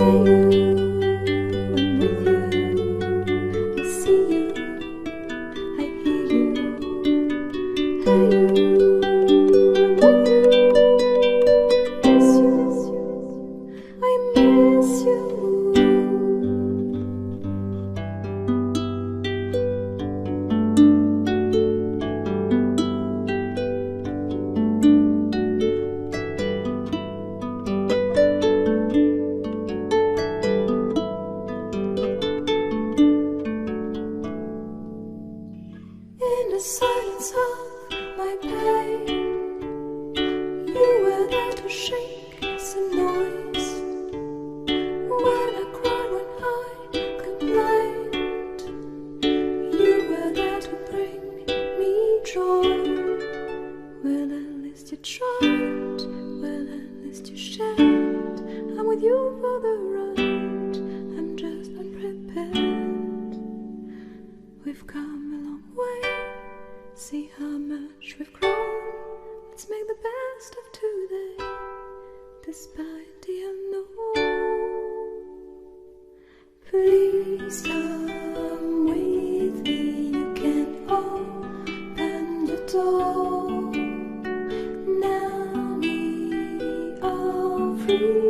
you. 谁 you.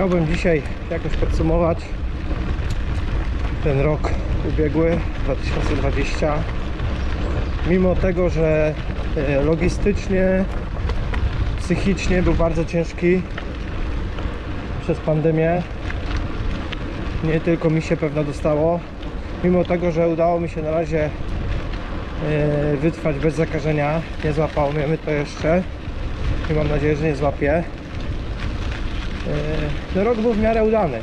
Chciałbym dzisiaj jakoś podsumować ten rok ubiegły 2020 mimo tego, że e, logistycznie psychicznie był bardzo ciężki przez pandemię nie tylko mi się pewno dostało mimo tego, że udało mi się na razie e, wytrwać bez zakażenia nie złapało mnie to jeszcze. I mam nadzieję, że nie złapie no rok był w miarę udany.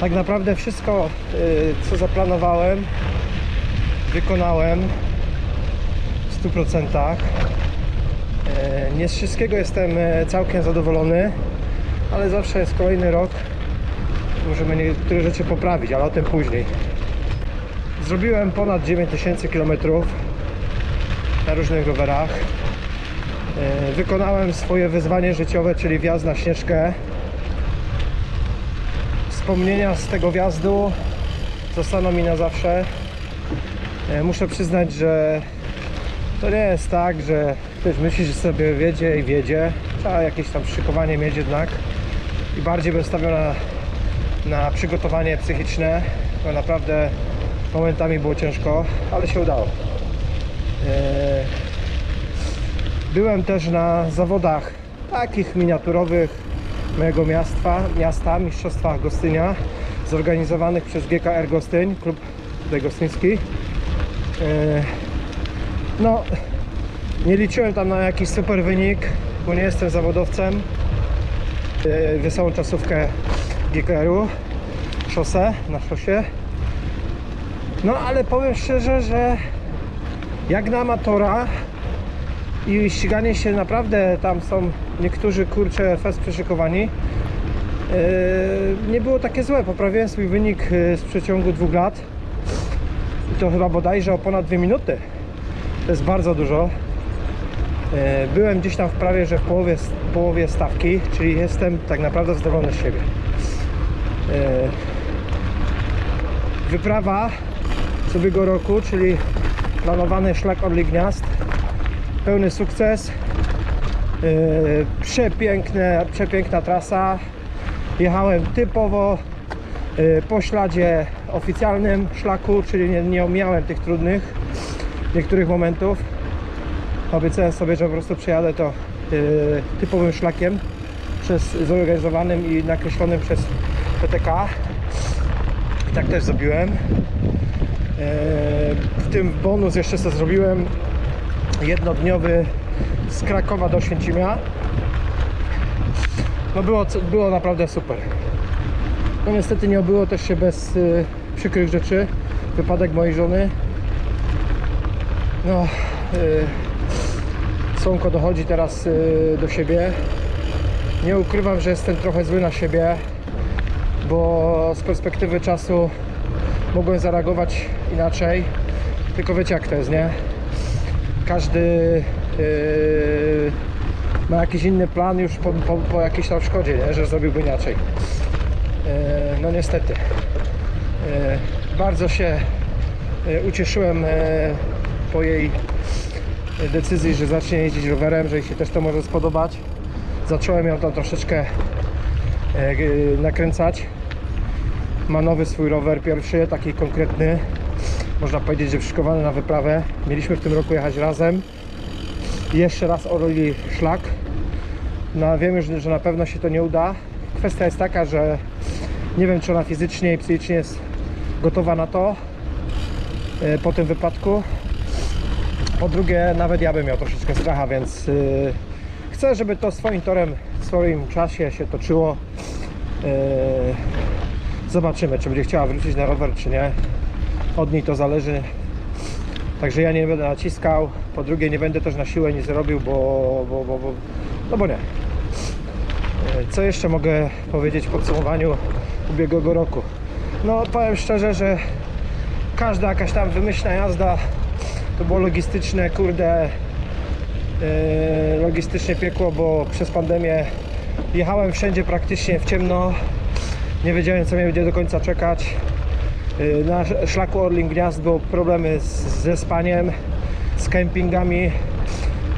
Tak naprawdę wszystko, e, co zaplanowałem, wykonałem w 100%. E, Nie z wszystkiego jestem całkiem zadowolony, ale zawsze jest kolejny rok. Możemy niektóre rzeczy poprawić, ale o tym później. Zrobiłem ponad 9000 km na różnych rowerach. Wykonałem swoje wyzwanie życiowe, czyli wjazd na Śnieżkę. Wspomnienia z tego wjazdu zostaną mi na zawsze. E, Muszę przyznać, że to nie jest tak, że ktoś myśli, że sobie wiedzie i wiedzie. Trzeba jakieś tam szykowanie mieć jednak. I bardziej bym stawiał na, na przygotowanie psychiczne, bo naprawdę momentami było ciężko, ale się udało. E, Byłem też na zawodach takich miniaturowych mojego miasta, miasta Mistrzostwach Gostynia zorganizowanych przez GKR Gostyń, klub tutaj gostyński. E, No, nie liczyłem tam na jakiś super wynik, bo nie jestem zawodowcem. E, Wesołą czasówkę GKR-u, szosę, na szosie. No, ale powiem szczerze, że jak na amatora i ściganie się naprawdę tam są niektórzy kurcze fest przyszykowani. Yy, nie było takie złe. Poprawiłem swój wynik yy, z przeciągu dwóch lat. I to chyba bodajże o ponad dwie minuty. To jest bardzo dużo. Yy, byłem gdzieś tam w prawie, że w połowie, połowie stawki, czyli jestem tak naprawdę zadowolony z siebie. Wyprawa z ubiegłego roku, czyli planowany szlak Orli Gniazd. Pełny sukces. Yy, przepiękne, przepiękna trasa. Jechałem typowo yy, po śladzie oficjalnym szlaku, czyli nie, nie omijałem tych trudnych niektórych momentów. Obiecałem sobie, że po prostu przejadę to yy, typowym szlakiem przez, zorganizowanym i nakreślonym przez PTK. I tak też zrobiłem. W tym bonus jeszcze co zrobiłem jednodniowy z Krakowa do Święcimia. No było, było naprawdę super. No niestety nie obyło też się bez y, przykrych rzeczy. Wypadek mojej żony. No, y, Słonko dochodzi teraz y, do siebie. Nie ukrywam, że jestem trochę zły na siebie, bo z perspektywy czasu mogłem zareagować inaczej. Tylko wiecie jak to jest, nie? Każdy ma jakiś inny plan już po, po, po jakiejś tam szkodzie, nie? że zrobiłby inaczej. Yy, no niestety. Yy, bardzo się yy, ucieszyłem yy, po jej decyzji, że zacznie jeździć rowerem, że jej się też to może spodobać. Zacząłem ją tam troszeczkę yy, nakręcać ma nowy swój rower pierwszy, taki konkretny. Można powiedzieć, że przyszykowany na wyprawę. Mieliśmy w tym roku jechać razem. Jeszcze raz oroli szlak. No wiem już, że na pewno się to nie uda. Kwestia jest taka, że nie wiem, czy ona fizycznie i psychicznie jest gotowa na to e, po tym wypadku. Po drugie, nawet ja bym miał troszeczkę stracha, więc yy, chcę, żeby to swoim torem, w swoim czasie się toczyło. Yy, Zobaczymy, czy będzie chciała wrócić na rower, czy nie. Od niej to zależy. Także ja nie będę naciskał. Po drugie, nie będę też na siłę nic robił, bo, bo, bo, bo no bo nie. E, Co jeszcze mogę powiedzieć w podsumowaniu ubiegłego roku? No, powiem szczerze, że każda jakaś tam wymyślna jazda to było logistyczne, kurde, e, logistycznie piekło, bo przez pandemię jechałem wszędzie praktycznie w ciemno. Nie wiedziałem co mnie będzie do końca czekać. Yy, Na sz- szlaku Orling Gniazd były problemy z, ze spaniem, z kempingami.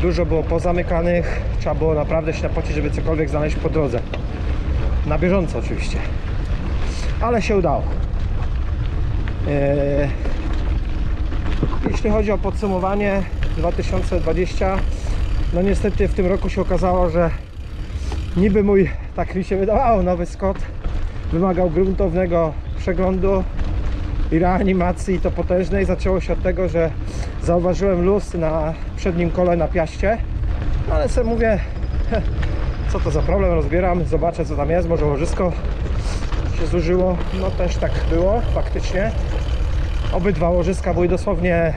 Dużo było pozamykanych. Trzeba było naprawdę się napocić, żeby cokolwiek znaleźć po drodze. Na bieżąco oczywiście. Ale się udało. Yy, Jeśli chodzi o podsumowanie 2020, no niestety w tym roku się okazało, że niby mój, tak mi się wydawało, nowy Scott wymagał gruntownego przeglądu i reanimacji to potężnej. Zaczęło się od tego, że zauważyłem luz na przednim kole na piaście ale sobie mówię co to za problem, rozbieram, zobaczę co tam jest, może łożysko się zużyło. No też tak było, faktycznie. Obydwa łożyska były dosłownie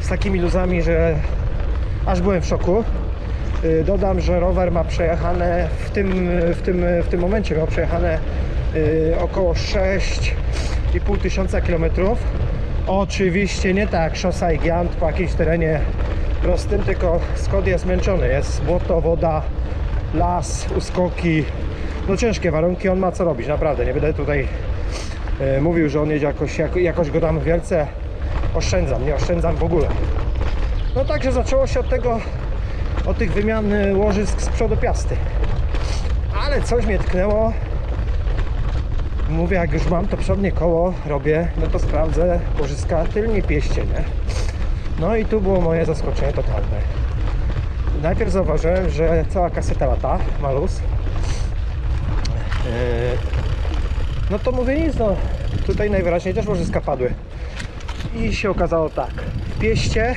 z takimi luzami, że aż byłem w szoku. Y, dodam, że rower ma przejechane w tym, w tym, w tym momencie miał przejechane y, około 6 3,5 tysiąca kilometrów. Oczywiście nie tak szosa i giant po jakimś terenie prostym, tylko Skod jest zmęczony. Jest błoto, woda, las, uskoki. No ciężkie warunki, on ma co robić, naprawdę. Nie będę tutaj e, mówił, że on jedzie jakoś, jako, jakoś go tam wielce oszczędzam, nie oszczędzam w ogóle. No także zaczęło się od tego, od tych wymian e, łożysk z przodu piasty. Ale coś mnie tknęło, Mówię, jak już mam to przodnie koło, robię, no to sprawdzę łożyska tylnie pieście, nie? No i tu było moje zaskoczenie totalne. Najpierw zauważyłem, że cała kaseta lata, ma luz. Eee, No to mówię nic, no tutaj najwyraźniej też łożyska padły. I się okazało tak, w pieście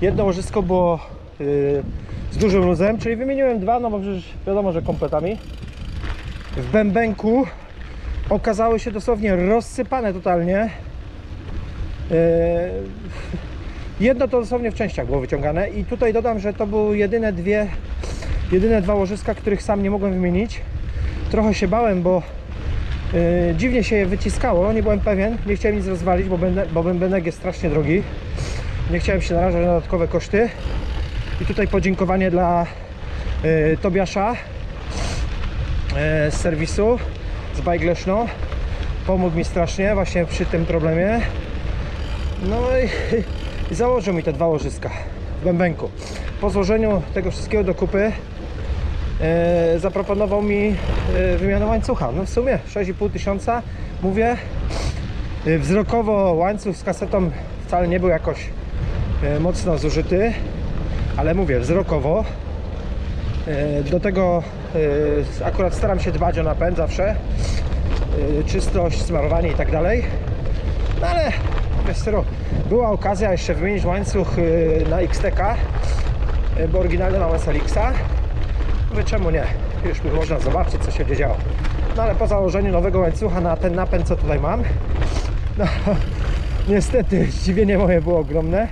jedno łożysko było yy, z dużym luzem, czyli wymieniłem dwa, no bo przecież wiadomo, że kompletami. W bębenku okazały się dosłownie rozsypane totalnie. Yy, jedno to dosłownie w częściach było wyciągane i tutaj dodam, że to były jedyne dwie, jedyne dwa łożyska, których sam nie mogłem wymienić. Trochę się bałem, bo yy, dziwnie się je wyciskało, nie byłem pewien, nie chciałem nic rozwalić, bo, bębe, bo bębenek jest strasznie drogi. Nie chciałem się narażać na dodatkowe koszty. I tutaj podziękowanie dla yy, Tobiasza z serwisu z Bike Leszno. Pomógł mi strasznie właśnie przy tym problemie. No i, i założył mi te dwa łożyska w bębenku. Po złożeniu tego wszystkiego do kupy e, zaproponował mi e, wymianę łańcucha. No w sumie 6,5 tysiąca. Mówię, e, wzrokowo łańcuch z kasetą wcale nie był jakoś e, mocno zużyty, ale mówię, wzrokowo. E, do tego e, akurat staram się dbać o napęd zawsze. E, czystość, smarowanie i tak dalej. No ale wiesz co, była okazja jeszcze wymienić łańcuch na XTK, bo oryginalny mam SLX-a. Mówię, czemu nie? Już mi można zobaczyć, co się będzie działo. No ale po założeniu nowego łańcucha na ten napęd, co tutaj mam, no niestety zdziwienie moje było ogromne,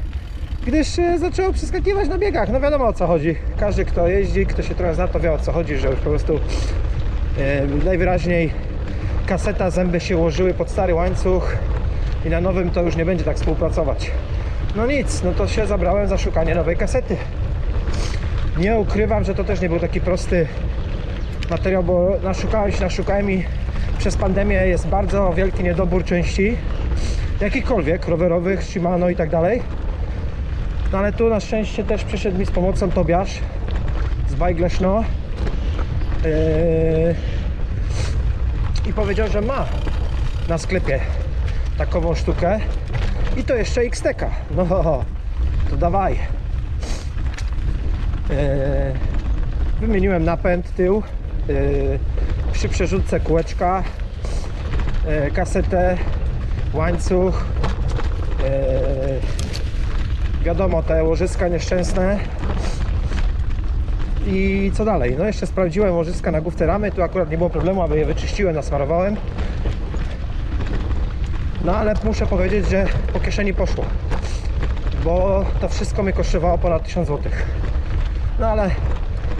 gdyż y, zaczęło przeskakiwać na biegach. No wiadomo o co chodzi. Każdy, kto jeździ, kto się trochę zna, to wie o co chodzi, że już po prostu y, najwyraźniej kaseta, zęby się ułożyły pod stary łańcuch i na nowym to już nie będzie tak współpracować. No nic, no to się zabrałem za szukanie nowej kasety. Nie ukrywam, że to też nie był taki prosty materiał, bo naszukałem się, naszukałem i przez pandemię jest bardzo wielki niedobór części jakichkolwiek, rowerowych, Shimano i tak dalej. No ale tu na szczęście też przyszedł mi z pomocą Tobiasz z Bike Leszno. Yy, i powiedział, że ma na sklepie takową sztukę i to jeszcze XTK. No to dawaj. Eee, wymieniłem napęd tył eee, przy przerzutce kółeczka, kasetę, łańcuch. Wiadomo, te łożyska nieszczęsne. I co dalej? No jeszcze sprawdziłem łożyska na główce ramy. Tu akurat nie było problemu, aby je wyczyściłem, nasmarowałem. No ale muszę powiedzieć, że po kieszeni poszło. Bo to wszystko mi kosztowało ponad 1000 zł. No ale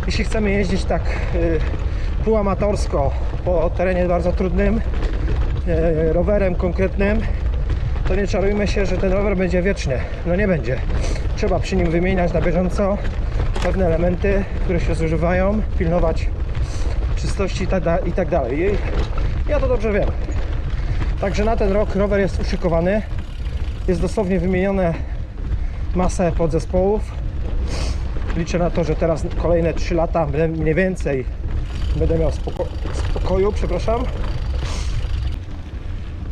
jeśli chcemy jeździć tak y, półamatorsko po terenie bardzo trudnym, y, rowerem konkretnym, to nie czarujmy się, że ten rower będzie wiecznie. No nie będzie. Trzeba przy nim wymieniać na bieżąco pewne elementy, które się zużywają, pilnować czystości i tak, tak dalej. Ja to dobrze wiem. Także na ten rok rower jest uszykowany. Jest dosłownie wymienione masę podzespołów. Liczę na to, że teraz kolejne 3 lata mniej więcej będę miał spoko- spokoju, przepraszam.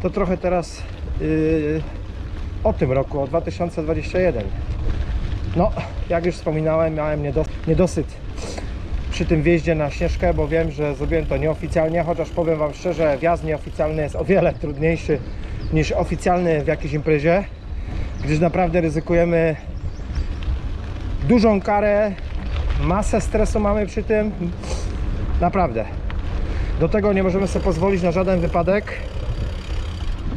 To trochę teraz yy, o tym roku, o 2021. No, jak już wspominałem, miałem niedo- niedosyt przy tym wjeździe na Śnieżkę, bo wiem, że zrobiłem to nieoficjalnie, chociaż powiem Wam szczerze, wjazd nieoficjalny jest o wiele trudniejszy niż oficjalny w jakiejś imprezie, gdyż naprawdę ryzykujemy dużą karę Masę stresu mamy przy tym. Naprawdę. Do tego nie możemy sobie pozwolić na żaden wypadek.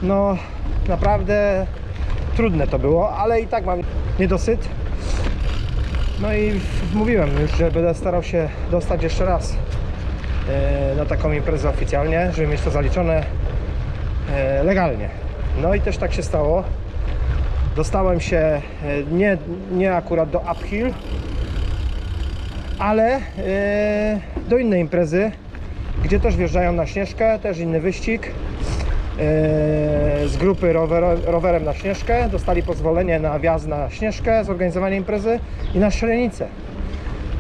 No, naprawdę trudne to było, ale i tak mam niedosyt. No i mówiłem już, że będę starał się dostać jeszcze raz e, na taką imprezę oficjalnie, żeby mieć to zaliczone e, legalnie. No i też tak się stało. Dostałem się e, nie, nie akurat do Uphill, ale do innej imprezy, gdzie też wjeżdżają na Śnieżkę, też inny wyścig. E, z grupy rower, rowerem na Śnieżkę dostali pozwolenie na wjazd na Śnieżkę, zorganizowanie imprezy i na Śrenicę.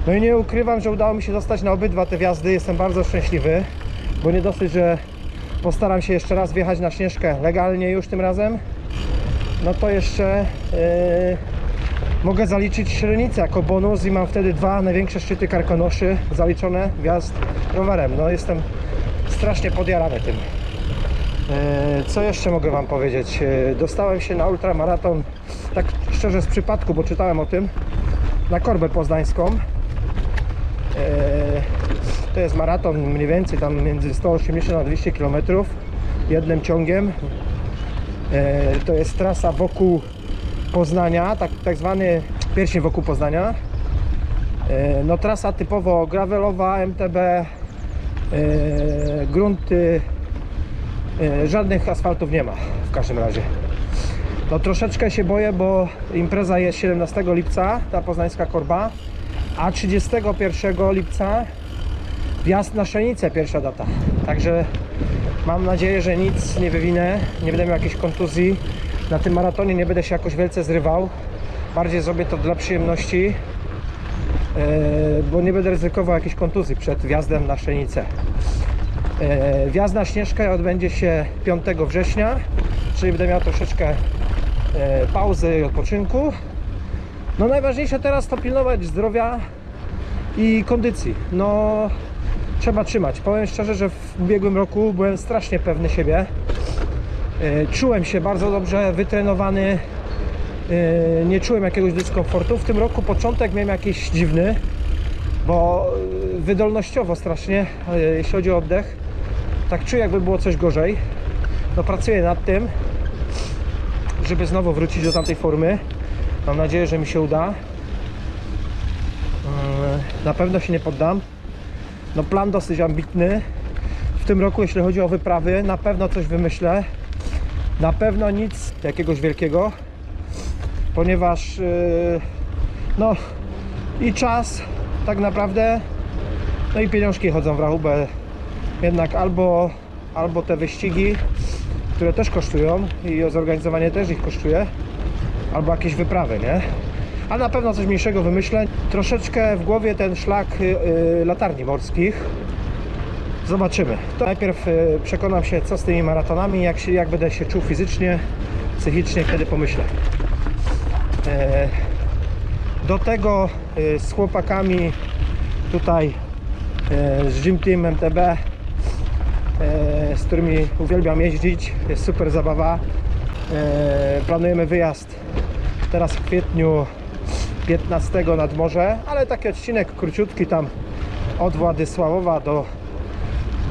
No i nie ukrywam, że udało mi się dostać na obydwa te wjazdy. Jestem bardzo szczęśliwy, bo nie dosyć, że postaram się jeszcze raz wjechać na Śnieżkę legalnie już tym razem, no to jeszcze e, mogę zaliczyć Śrenicę jako bonus i mam wtedy dwa największe szczyty Karkonoszy zaliczone wjazd rowerem. No jestem strasznie podjarany tym. E, Co jeszcze mogę Wam powiedzieć? E, Dostałem się na ultramaraton, tak szczerze z przypadku, bo czytałem o tym, na Korbę Poznańską. E, To jest maraton mniej więcej tam między 180 a 200 km jednym ciągiem. To jest trasa wokół Poznania, tak, tak zwany pierścień wokół Poznania. No trasa typowo gravelowa, MTB, grunty, Żadnych asfaltów nie ma w każdym razie. No troszeczkę się boję, bo impreza jest 17 lipca, ta poznańska korba, a 31 lipca wjazd na Szenicę, pierwsza data. Także mam nadzieję, że nic nie wywinę, nie będę miał jakiejś kontuzji. Na tym maratonie nie będę się jakoś wielce zrywał. Bardziej zrobię to dla przyjemności, e, bo nie będę ryzykował jakiejś kontuzji przed wjazdem na Szenicę. E, Wjazd na Śnieżkę odbędzie się 5 września, czyli będę miał troszeczkę e, pauzy i odpoczynku. No najważniejsze teraz to pilnować zdrowia i kondycji. No trzeba trzymać. Powiem szczerze, że w ubiegłym roku byłem strasznie pewny siebie. E, Czułem się bardzo dobrze, wytrenowany. Nie czułem jakiegoś dyskomfortu. W tym roku początek miałem jakiś dziwny bo wydolnościowo strasznie, e, jeśli chodzi o oddech, tak czuję jakby było coś gorzej. No pracuję nad tym, żeby znowu wrócić do tamtej formy. Mam nadzieję, że mi się uda. Mm, Na pewno się nie poddam. No plan dosyć ambitny. W tym roku, jeśli chodzi o wyprawy, na pewno coś wymyślę. Na pewno nic jakiegoś wielkiego, ponieważ yy, no i czas tak naprawdę no i pieniążki chodzą w rachubę jednak albo, albo te wyścigi które też kosztują i zorganizowanie też ich kosztuje albo jakieś wyprawy, nie? A na pewno coś mniejszego wymyślę. Troszeczkę w głowie ten szlak y, y, latarni morskich. Zobaczymy. To najpierw y, przekonam się, co z tymi maratonami, jak, się, jak będę się czuł fizycznie, psychicznie, wtedy pomyślę. E, do tego z chłopakami tutaj z Gym Team MTB, y, z którymi uwielbiam jeździć, jest super zabawa. Y, Planujemy wyjazd teraz w kwietniu 15 nad morze, ale taki odcinek króciutki tam od Władysławowa do,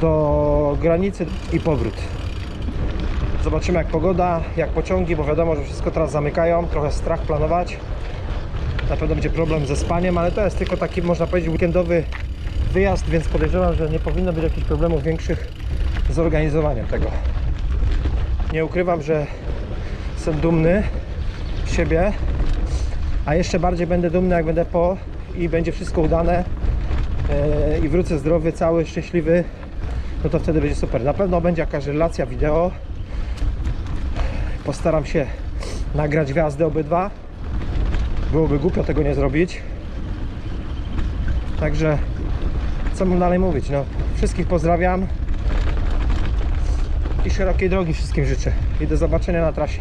do granicy i powrót. Zobaczymy jak pogoda, jak pociągi, bo wiadomo, że wszystko teraz zamykają, trochę strach planować. Na pewno będzie problem ze spaniem, ale to jest tylko taki, można powiedzieć, weekendowy wyjazd, więc podejrzewam, że nie powinno być jakichś problemów większych z organizowaniem tego. Nie ukrywam, że jestem dumny z siebie, a jeszcze bardziej będę dumny, jak będę po i będzie wszystko udane e, i wrócę zdrowy, cały, szczęśliwy, no to wtedy będzie super. Na pewno będzie jakaś relacja wideo. Postaram się nagrać gwiazdy obydwa. Byłoby głupio tego nie zrobić. Także co mam dalej mówić? No, wszystkich pozdrawiam i szerokiej drogi wszystkim życzę. I do zobaczenia na trasie.